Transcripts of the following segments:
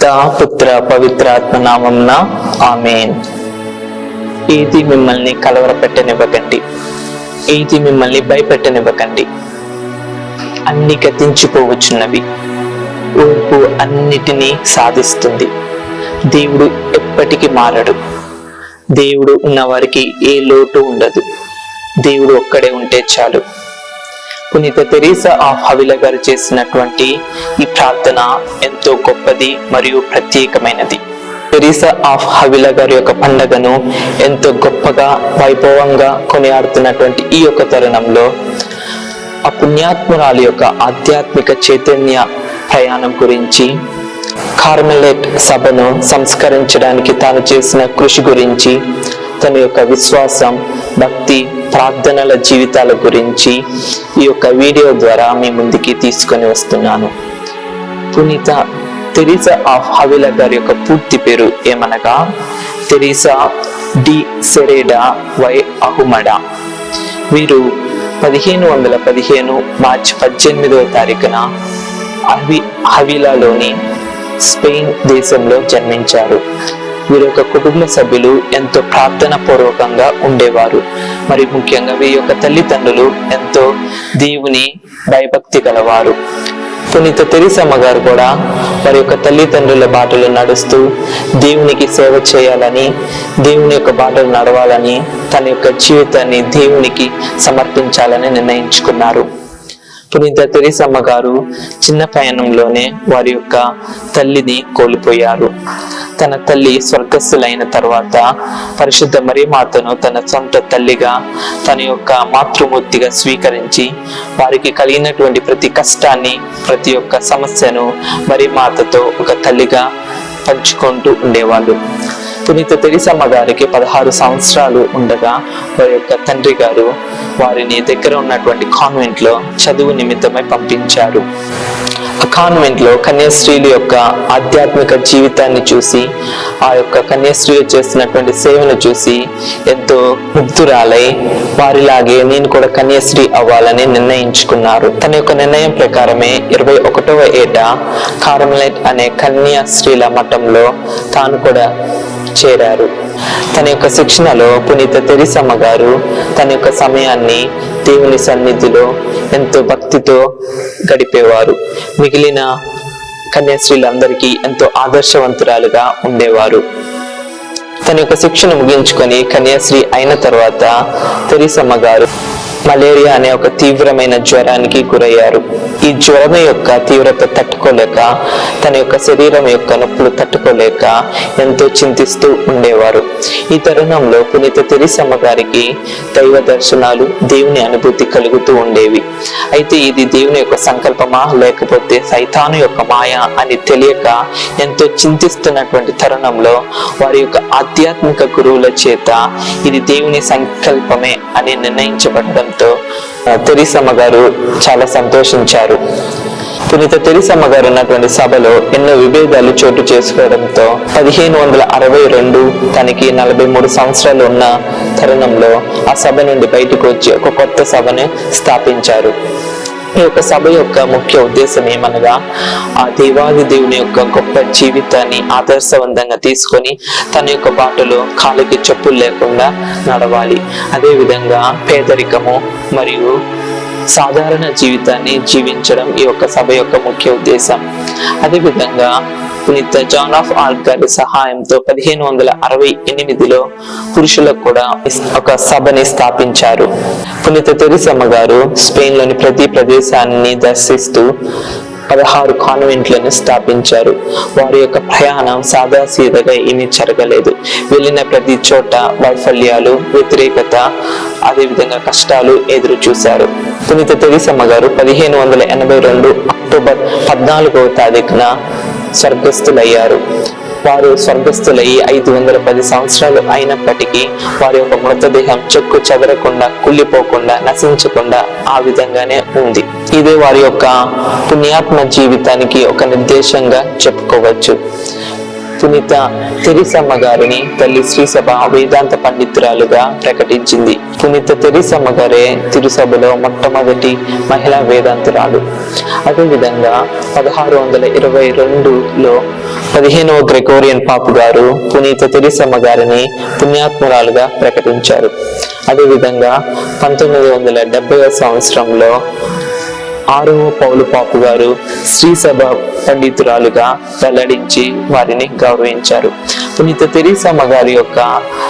పిత పుత్ర పవిత్రాత్మ నామంన ఆమెన్. ఏది మిమ్మల్ని కలవరపెట్టనివ్వకండి. ఏది మిమ్మల్ని భయపెట్టనివ్వకండి. అన్ని గతించిపోవచ్చున్నవి. ఊపు అన్నిటినీ సాధిస్తుంది. దేవుడు ఎప్పటికీ మారడు. దేవుడు ఉన్నవారికి ఏ లోటు ఉండదు. దేవుడు ఒక్కడే ఉంటే చాలు. పునీత తెరీసా ఆఫ్ హవిల గారు చేసినటువంటి ఈ ప్రార్థన ఎంతో గొప్పది మరియు ప్రత్యేకమైనది. తెరీసా ఆఫ్ హవిల గారి యొక్క పండగను ఎంతో గొప్పగా వైభవంగా కొనియాడుతున్నటువంటి ఈ యొక్క తరుణంలో ఆ పుణ్యాత్మురాలి యొక్క ఆధ్యాత్మిక చైతన్య ప్రయాణం గురించి కార్మెలెట్ సభను సంస్కరించడానికి తాను చేసిన కృషి గురించి తన యొక్క విశ్వాసం భక్తి ప్రార్థనల జీవితాల గురించి ఈ యొక్క వీడియో ద్వారా మీ ముందుకి తీసుకొని వస్తున్నాను. పునీత తెరీసా ఆఫ్ హవిల గారి యొక్క పూర్తి పేరు ఏమనగా? Teresa de Cepeda y Ahumada. వీరు పదిహేను వందల పదిహేను మార్చి పద్దెనిమిదవ తారీఖున అవి హవిలాలోని స్పెయిన్ దేశంలో జన్మించారు. వీరి యొక్క కుటుంబ సభ్యులు ఎంతో ప్రార్థన పూర్వకంగా ఉండేవారు. మరి ముఖ్యంగా వీరి యొక్క తల్లిదండ్రులు ఎంతో దేవుని భయభక్తి గలవారు. పునీత తెరిసమ్మ గారు కూడా వారి యొక్క తల్లిదండ్రుల బాటలు నడుస్తూ దేవునికి సేవ చేయాలని దేవుని యొక్క బాటలు నడవాలని తన యొక్క జీవితాన్ని దేవునికి సమర్పించాలని నిర్ణయించుకున్నారు. పునీత తెరిసమ్మ గారు చిన్న పయనంలోనే వారి యొక్క తల్లిని కోల్పోయారు. తన తల్లి స్వర్గస్థులైన తర్వాత పరిశుద్ధ మరిమాతను తన సొంత తల్లిగా తన యొక్క మాతృమూర్తిగా స్వీకరించి వారికి కలిగినటువంటి ప్రతి కష్టాన్ని ప్రతి ఒక్క సమస్యను మరిమాతతో ఒక తల్లిగా పంచుకుంటూ ఉండేవాళ్ళు. పునీత తెరిసమ్మ గారికి పదహారు సంవత్సరాలు ఉండగా వారి యొక్క తండ్రి గారు వారిని దగ్గర ఉన్నటువంటి కాన్వెంట్లో చదువు నిమిత్తమై పంపించారు. కాన్వెంట్లో కాన్వెంట్లో కన్యాశ్రీల యొక్క ఆధ్యాత్మిక జీవితాన్ని చూసి ఆ యొక్క కన్యాశ్రీలు చేస్తున్నటువంటి సేవను చూసి ఎంతో ముగ్ధురాలై వారిలాగే నేను కూడా కన్యాశ్రీ అవ్వాలని నిర్ణయించుకున్నారు. తన యొక్క నిర్ణయం ప్రకారమే ఇరవై ఒకటవ ఏట కార్మెలైట్ అనే కన్యాశ్రీల మఠంలో తాను కూడా చేరారు. తన యొక్క శిక్షణలో పునీత తెరిసమ్మ గారు తన యొక్క సమయాన్ని దేవుని సన్నిధిలో ఎంతో భక్తితో గడిపేవారు. మిగిలిన కన్యాశ్రీలందరికీ ఎంతో ఆదర్శవంతురాలుగా ఉండేవారు. తన యొక్క శిక్షణ ముగించుకొని కన్యాశ్రీ అయిన తర్వాత తెరిసమ్మ గారు మలేరియా అనే ఒక తీవ్రమైన జ్వరానికి గురయ్యారు. ఈ జ్వరం యొక్క తీవ్రత తట్టుకోలేక తన యొక్క శరీరం యొక్క నొప్పులు తట్టుకోలేక ఎంతో చింతిస్తూ ఉండేవారు. ఈ తరుణంలో పునీత తెరిసమ్మ గారికి దైవ దర్శనాలు దేవుని అనుభూతి కలుగుతూ ఉండేవి. అయితే ఇది దేవుని యొక్క సంకల్పమా లేకపోతే సైతాను యొక్క మాయ అని తెలియక ఎంతో చింతిస్తున్నటువంటి తరుణంలో వారి యొక్క ఆధ్యాత్మిక గురువుల చేత ఇది దేవుని సంకల్పమే అని నిర్ణయించబడడంతో తెరిసమ్మ గారు చాలా సంతోషించారు. పునీత తెరిసమ్మ గారు ఉన్నటువంటి సభలో ఎన్నో విభేదాలు చోటు చేసుకోవడంతో పదిహేను వందల అరవై రెండు తనకి నలభై మూడు సంవత్సరాలు ఉన్న తరుణంలో ఆ సభ నుండి బయటకు వచ్చి ఒక కొత్త సభను స్థాపించారు. ఈ యొక్క సభ యొక్క ముఖ్య ఉద్దేశం ఏమనగా ఆ దేవాది దేవుని యొక్క గొప్ప జీవితాన్ని ఆదర్శవంతంగా తీసుకొని తన యొక్క బాటలో కాలికి చెప్పులు లేకుండా నడవాలి. అదే విధంగా పేదరికము మరియు సాధారణ జీవితాన్ని జీవించడం ఈ యొక్క సభ యొక్క ముఖ్య ఉద్దేశం. అదేవిధంగా పునీత జాన్ ఆఫ్ ఆర్క్ గారి సహాయంతో పదిహేను వందల అరవై ఎనిమిదిలో పురుషులకు కూడా ఒక సభని స్థాపించారు. పునీత తెరిసమ్మ గారు స్పెయిన్లోని ప్రతి ప్రదేశాన్ని దర్శిస్తూ పదహారు కాన్వెంట్లను స్థాపించారు. వారి యొక్క ప్రయాణం సాదాసీదగా ఏమీ జరగలేదు. వెళ్ళిన ప్రతి చోట వైఫల్యాలు వ్యతిరేకత అదేవిధంగా కష్టాలు ఎదురు చూశారు సునీత తెరీసమ్మ గారు పదిహేను వందల ఎనభై రెండు అక్టోబర్ పద్నాలుగవ తారీఖున స్వర్గస్థులయ్యారు. వారు స్వర్గస్థులయ్యి ఐదు వందల పది సంవత్సరాలు అయినప్పటికీ వారి యొక్క మృతదేహం చెక్కు చెదరకుండా కుళ్ళిపోకుండా నశించకుండా ఆ విధంగానే ఉంది. ఇదే వారి యొక్క పుణ్యాత్మ జీవితానికి ఒక నిర్దేశంగా చెప్పుకోవచ్చు. సునీత తెరిసమ్మ గారిని తల్లి శ్రీసభ వేదాంత పండితురాలుగా ప్రకటించింది. పునీత తెరిసమ్మ గారే తిరుసభలో మొట్టమొదటి మహిళా వేదాంతురాలు. అదేవిధంగా పదహారు వందల ఇరవై రెండులో పదిహేనవ గ్రెగోరియన్ పాపు గారు పునీత తెరిసమ్మ గారిని పుణ్యాత్మురాలుగా ప్రకటించారు. అదేవిధంగా పంతొమ్మిది వందల డెబ్బై సంవత్సరంలో ఆరవ పౌలు పాపు గారు శ్రీ సభ పండితురాలుగా వెల్లడించి వారిని గౌరవించారు. పునీత తెరీసమ్మ గారి యొక్క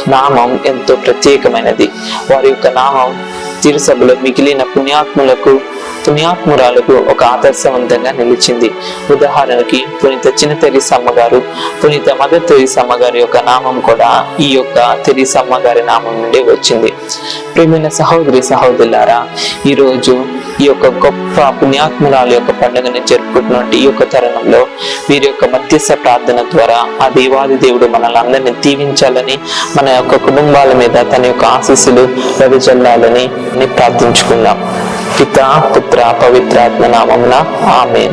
నామం ఎంతో ప్రత్యేకమైనది. వారి యొక్క నామం తిరుసభలో మిగిలిన పుణ్యాత్ములకు పుణ్యాత్మురాలకు ఒక ఆదర్శవంతంగా నిలిచింది. ఉదాహరణకి పునీత చిన్న తెరీసమ్మ గారు పునీత మదర్ తెరీసమ్మ గారి యొక్క నామం కూడా ఈ యొక్క తెరీసమ్మ గారి నామం నుండి వచ్చింది. ప్రేమైన సహోదరి సహోదరులారా ఈరోజు ఈ యొక్క గొప్ప పుణ్యాత్మురాల యొక్క పండుగని జరుపుకుంటున్నటువంటి ఈ యొక్క తరుణంలో వీరి యొక్క మధ్యస్థ ప్రార్థన ద్వారా ఆ దేవాది దేవుడు మనల్ని అందరినీ దీవించాలని మన యొక్క కుటుంబాల మీద తన యొక్క ఆశీస్సులు వెదజల్లాలని ప్రార్థించుకుందాం. పిత పుత్ర పవిత్రాత్మ నామమున ఆమె